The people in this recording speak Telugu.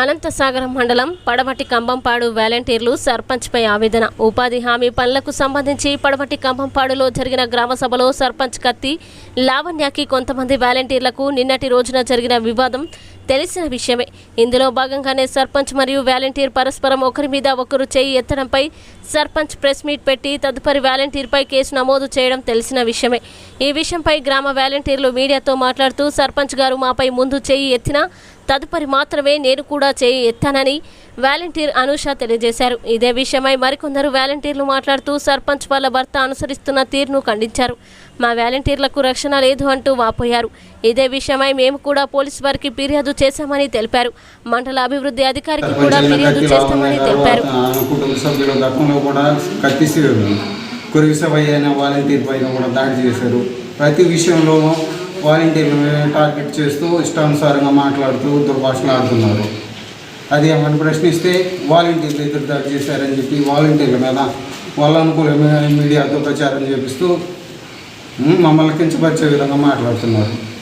అనంతసాగరం మండలం పడమటి కంబంపాడు వాలంటీర్లు సర్పంచ్పై ఆవేదన. ఉపాధి హామీ పనులకు సంబంధించి పడమటి కంబంపాడులో జరిగిన గ్రామ సభలో సర్పంచ్ కత్తి లావణ్యకి కొంతమంది వాలంటీర్లకు నిన్నటి రోజున జరిగిన వివాదం తెలిసిన విషయమే. ఇందులో భాగంగానే సర్పంచ్ మరియు వాలంటీర్ పరస్పరం ఒకరి మీద ఒకరు చేయి ఎత్తడంపై సర్పంచ్ ప్రెస్ మీట్ పెట్టి తదుపరి వాలంటీర్పై కేసు నమోదు చేయడం తెలిసిన విషయమే. ఈ విషయంపై గ్రామ వాలంటీర్లు మీడియాతో మాట్లాడుతూ సర్పంచ్ గారు మాపై ముందు చేయి ఎత్తినా తదుపరి మాత్రమే నేను కూడా చేయి ఎత్తానని వాలంటీర్ అనూష తెలియజేశారు. ఇదే విషయమై మరికొందరు వాలంటీర్లు మాట్లాడుతూ సర్పంచ్ వాళ్ళ భర్త అనుసరిస్తున్న తీరును ఖండించారు. మా వాలంటీర్లకు రక్షణ లేదు అంటూ వాపోయారు. ఇదే విషయమై మేము కూడా పోలీసు వారికి ఫిర్యాదు చేశామని తెలిపారు. మండల అభివృద్ధి అధికారికి కూడా ఫిర్యాదు చేస్తామని తెలిపారు. వాలంటీర్ పైన కూడా దాడి చేశారు. ప్రతి విషయంలో వాలంటీర్లు టార్గెట్ చేస్తూ ఇష్టానుసారంగా మాట్లాడుతూ దుర్భాషలు ఆడుతున్నారు. అది ఏమని ప్రశ్నిస్తే వాలంటీర్లు ఇద్దరు దాడి చేశారని చెప్పి వాలంటీర్ల మీద వాళ్ళ అనుకూలమైన మీడియాతో ప్రచారం చేపిస్తూ మమ్మల్ని కించపరిచే విధంగా మాట్లాడుతున్నారు.